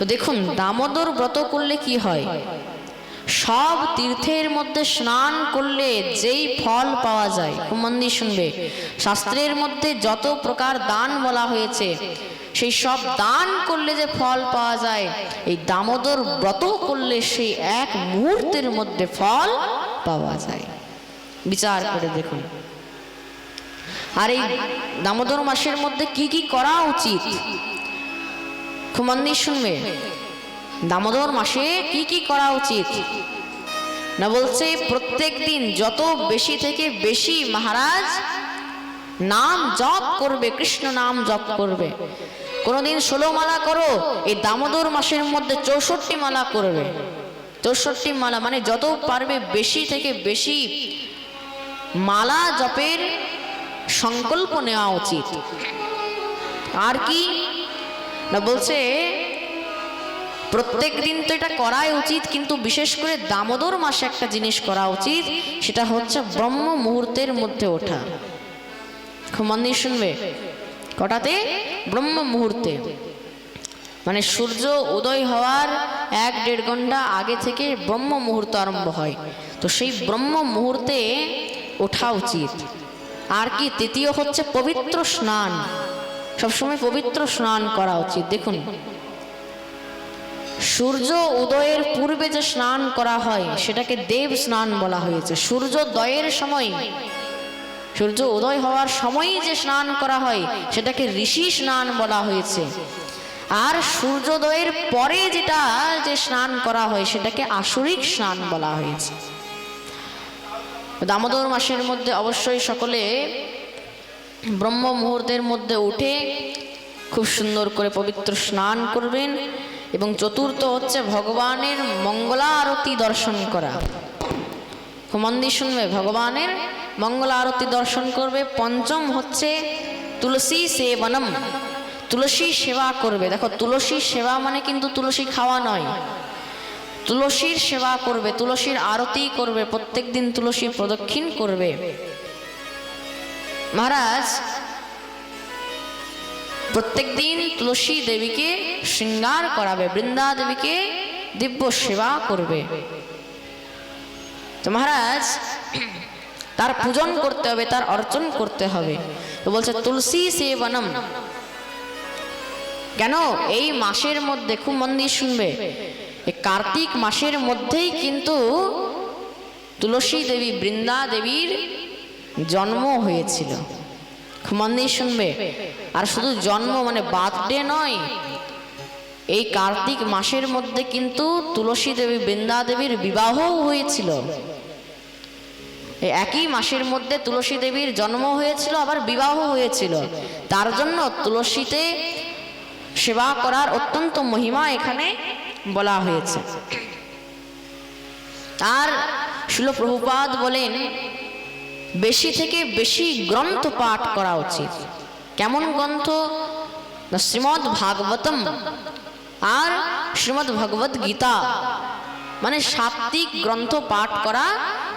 তো দেখুন, দামোদর ব্রত করলে কি হয়? সব তীর্থের মধ্যে স্নান করলে যেই ফল পাওয়া যায় খুব মন দিয়ে শুনবে। শাস্ত্রের মধ্যে যত প্রকার দান বলা হয়েছে, সেই সব দান করলে যে ফল পাওয়া যায়, এই দামোদর ব্রত করলে সেই এক মুহূর্তের মধ্যে ফল পাওয়া যায়। বিচার করে দেখুন। আর এই দামোদর মাসের মধ্যে কি কি করা উচিত? খুব মন দিয়ে শুনবে। দামোদর মাসে কি কি করা উচিত? না বলছে, প্রত্যেক দিন যত বেশি থেকে বেশি মহারাজ নাম জপ করবে, কৃষ্ণ নাম জপ করবে। কোনোদিন ষোলো মালা করো, এই দামোদর মাসের মধ্যে চৌষট্টি মালা করবে। চৌষট্টি মালা মানে যত পারবে বেশি থেকে বেশি মালা জপের সংকল্প নেওয়া উচিত। আর কি? না বলছে, প্রত্যেক দিন তো এটা করাই উচিত, কিন্তু বিশেষ করে দামোদর মাসে একটা জিনিস করা উচিত, সেটা হচ্ছে ব্রহ্ম মুহূর্তের মধ্যে ওঠা। মন শুনবে? কটাতে? ব্রহ্ম মুহূর্তে। মানে সূর্য উদয় হওয়ার এক দেড় ঘণ্টা আগে থেকে ব্রহ্ম মুহূর্ত আরম্ভ হয়। তো সেই ব্রহ্ম মুহূর্তে ওঠা উচিত। আর কি, তৃতীয় হচ্ছে পবিত্র স্নান। সবসময় পবিত্র স্নান করা উচিত। দেখুন, সূর্য উদয়ের পূর্বে যে স্নান করা হয়, সেটাকে দেব স্নান বলা হয়েছে। সূর্যোদয়ের সময়, সূর্য উদয় হওয়ার সময়ই যে স্নান করা হয়, সেটাকে ঋষি স্নান বলা হয়েছে। আর সূর্যোদয়ের পরে যেটা যে স্নান করা হয়, সেটাকে আসরিক স্নান বলা হয়েছে। দামোদর মাসের মধ্যে অবশ্যই সকলে ব্রহ্ম মুহূর্তের মধ্যে উঠে খুব সুন্দর করে পবিত্র স্নান করবেন এবং চতুর্থ হচ্ছে ভগবানের মঙ্গলা আরতি দর্শন করা। খুব মন দিয়ে শুনবে, ভগবানের মঙ্গলা আরতি দর্শন করবে। পঞ্চম হচ্ছে তুলসী সেবনম। তুলসী সেবা করবে। দেখো, তুলসী সেবা মানে কিন্তু তুলসী খাওয়া নয়। তুলসীর সেবা করবে, তুলসীর আরতি করবে প্রত্যেক দিন তুলসী প্রদক্ষিণ করবে। মহারাজ, প্রত্যেক দিন তুলসী দেবীকে শৃঙ্গার করাবে, বৃন্দা দেবীকে দিব্য সেবা করবে। তো মহারাজ, তার পূজন করতে হবে, তার অর্চন করতে হবে। তো বলছে, তুলসী সেবনম। কেন? এই মাসের মধ্যে খুব মন দিয়ে শুনবে। কার্তিক মাসের মধ্যেই কিন্তু তুলসী দেবী, বৃন্দা দেবীর জন্ম হয়েছিল। মন শুনবে। আর শুধু জন্ম মানে বার্থডে নয়, এই কার্তিক মাসের মধ্যে কিন্তু তুলসী দেবী বৃন্দা দেবীর বিবাহও হয়েছিল। একই মাসের মধ্যে তুলসী দেবীর জন্ম হয়েছিল, আবার বিবাহ হয়েছিল। তার জন্য তুলসীতে সেবা করার অত্যন্ত মহিমা এখানে বলা হয়েছে। আর শিল প্রভুপাদ বলেন বেশি থেকে বেশি গ্রন্থ পাঠ করা উচিত। কেমন গ্রন্থ? না শ্রীমৎ ভাগবতম আর শ্রীমৎ ভগবত গীতা মানে সাত্বিক গ্রন্থ পাঠ করা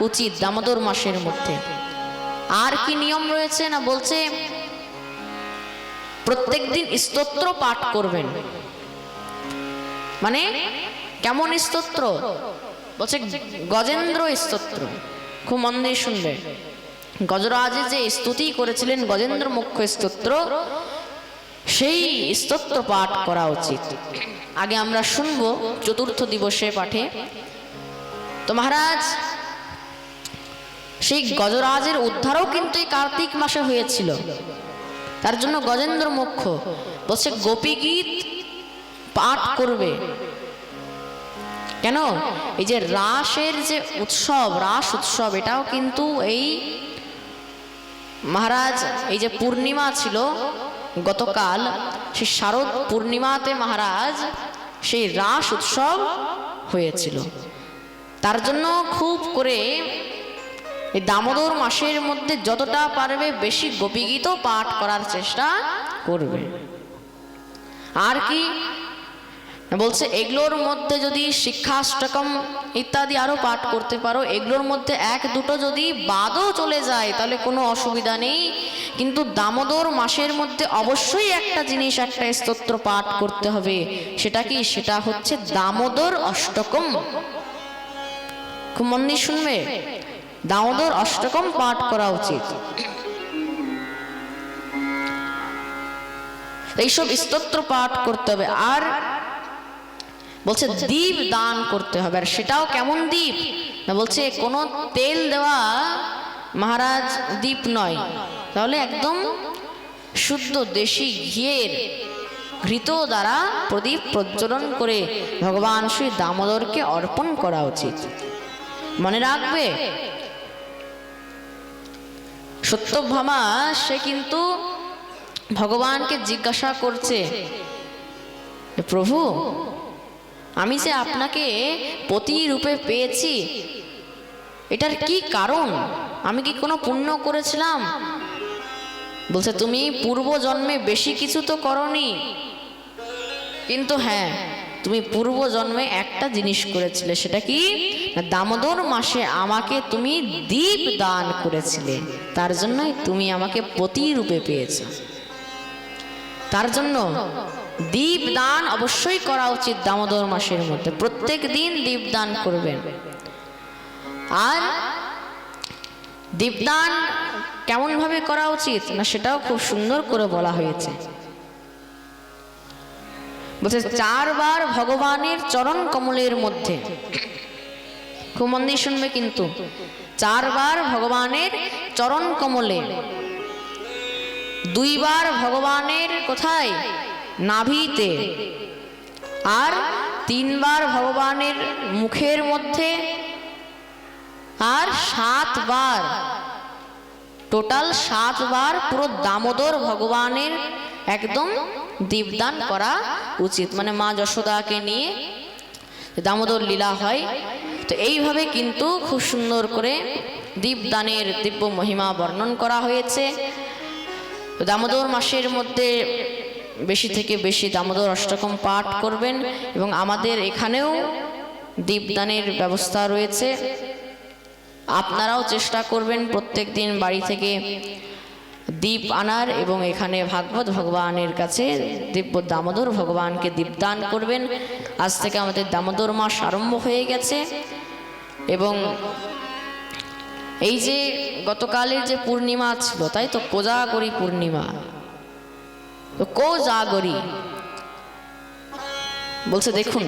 উচিত দামোদর মাসের মধ্যে। আর কি নিয়ম রয়েছে না বলছে? প্রত্যেক দিন স্তোত্র পাঠ করবেন। মানে কেমন স্তোত্র? বলছে গজেন্দ্র স্তোত্র। খুব মন দিয়ে শুনবে। গজরাজে যে স্তুতি করেছিলেন গজেন্দ্র মুখ্য স্তোত্র। সেই স্তোত্র পাঠ করা উচিত। আগে আমরা শুনব চতুর্থ দিবসে পাঠে। তো মহারাজ, সেই গজরাজের উদ্ধারও কিন্তু এই কার্তিক মাসে হয়েছিল। তার জন্য গজেন্দ্র মুখ্য বলছে গোপী গীত পাঠ করবে। কেন? এই যে রাসের যে উৎসব, রাস উৎসব, এটাও কিন্তু এই মহারাজ, এই যে পূর্ণিমা ছিল, গতকাল সেই শারদ পূর্ণিমাতে মহারাজ সেই রাস উৎসব হয়েছিল। তার জন্য খুব করে এই দামোদর মাসের মধ্যে যতটা পারবে বেশি গোপীগীত পাঠ করার চেষ্টা করবে। আর কি বলছে, এগুলোর মধ্যে যদি শিক্ষাষ্টকম ইত্যাদি আরও পাঠ করতে পারো, এগুলোর মধ্যে এক, দুটো যদি বাদও চলে যায়, তাহলে কোনো অসুবিধা নেই। কিন্তু দামোদর মাসের মধ্যে অবশ্যই একটা জিনিস, একটা স্তোত্র পাঠ করতে হবে। সেটা কি? সেটা হচ্ছে দামোদর অষ্টকম। খুব মন শুনবে? দামোদর অষ্টকম পাঠ করা উচিত। এইসব স্তোত্র পাঠ করতে হবে। আর বলছে দ্বীপ দান করতে হবে। আর সেটাও কেমন দ্বীপ? না বলছে কোনো তেল দেওয়া মহারাজ দ্বীপ নয়। তাহলে একদম শুদ্ধ দেশি ঘিয়ের ঘৃত দ্বারা প্রদীপ প্রজ্বলন করে ভগবান শ্রী দামোদরকে অর্পণ করা উচিত। মনে রাখবে? সত্যভামা সে কিন্তু ভগবানকে জিজ্ঞাসা করছে প্রভু আমি যে আপনাকে পতি রূপে পেয়েছি, এটার কি কারণ? আমি কি কোনো পুণ্য করেছিলাম? বলছে, তুমি পূর্ব জন্মে বেশি কিছু তো করনি। কিন্তু হ্যাঁ তুমি পূর্ব জন্মে একটা জিনিস করেছিলে, সেটা কি? দামোদর মাসে আমাকে তুমি দীপ দান করেছিলে, তার জন্যই তুমি আমাকে পতি রূপে পেয়েছ। তার জন্য দীপ দান অবশ্যই করা উচিত দামোদর মাসের মধ্যে। প্রত্যেক দিন দীপ দান করবেন। আর দীপদান কেমন ভাবে করা উচিত না সেটাও খুব সুন্দর করে বলা হয়েছে। বলছে, চারবার ভগবানের চরণ কমলের মধ্যে। খুব মন দিয়ে শুনবে কিন্তু। চারবার ভগবানের চরণ কমলে। দুইবার ভগবানের কোথায়? নাভিতে। আর তিনবার ভগবানের মুখের মধ্যে, আর সাতবার, টোটাল সাতবার পুরো দামোদর ভগবানের একদম দীপদান করা উচিত। মানে মা যশোদাকে নিয়ে দামোদর লীলা হয়। তো এইভাবে কিন্তু খুব সুন্দর করে দীপদানের দিব্য মহিমা বর্ণন করা হয়েছে। দামোদর মাসের মধ্যে বেশি থেকে বেশি দামোদর অষ্টকম পাঠ করবেন এবং আমাদের এখানেও দীপদানের ব্যবস্থা রয়েছে। আপনারাও চেষ্টা করবেন প্রত্যেক দিন বাড়ি থেকে দীপ আনার এবং এখানে ভাগবত ভগবানের কাছে দিব্য দামোদর ভগবানকে দীপদান করবেন। আজ থেকে আমাদের দামোদর মাস আরম্ভ হয়ে গেছে এবং এই যে গতকালের যে পূর্ণিমা ছিল, তাই তো? কোজাগরি পূর্ণিমা। তো কো জাগরি। বলছে দেখুন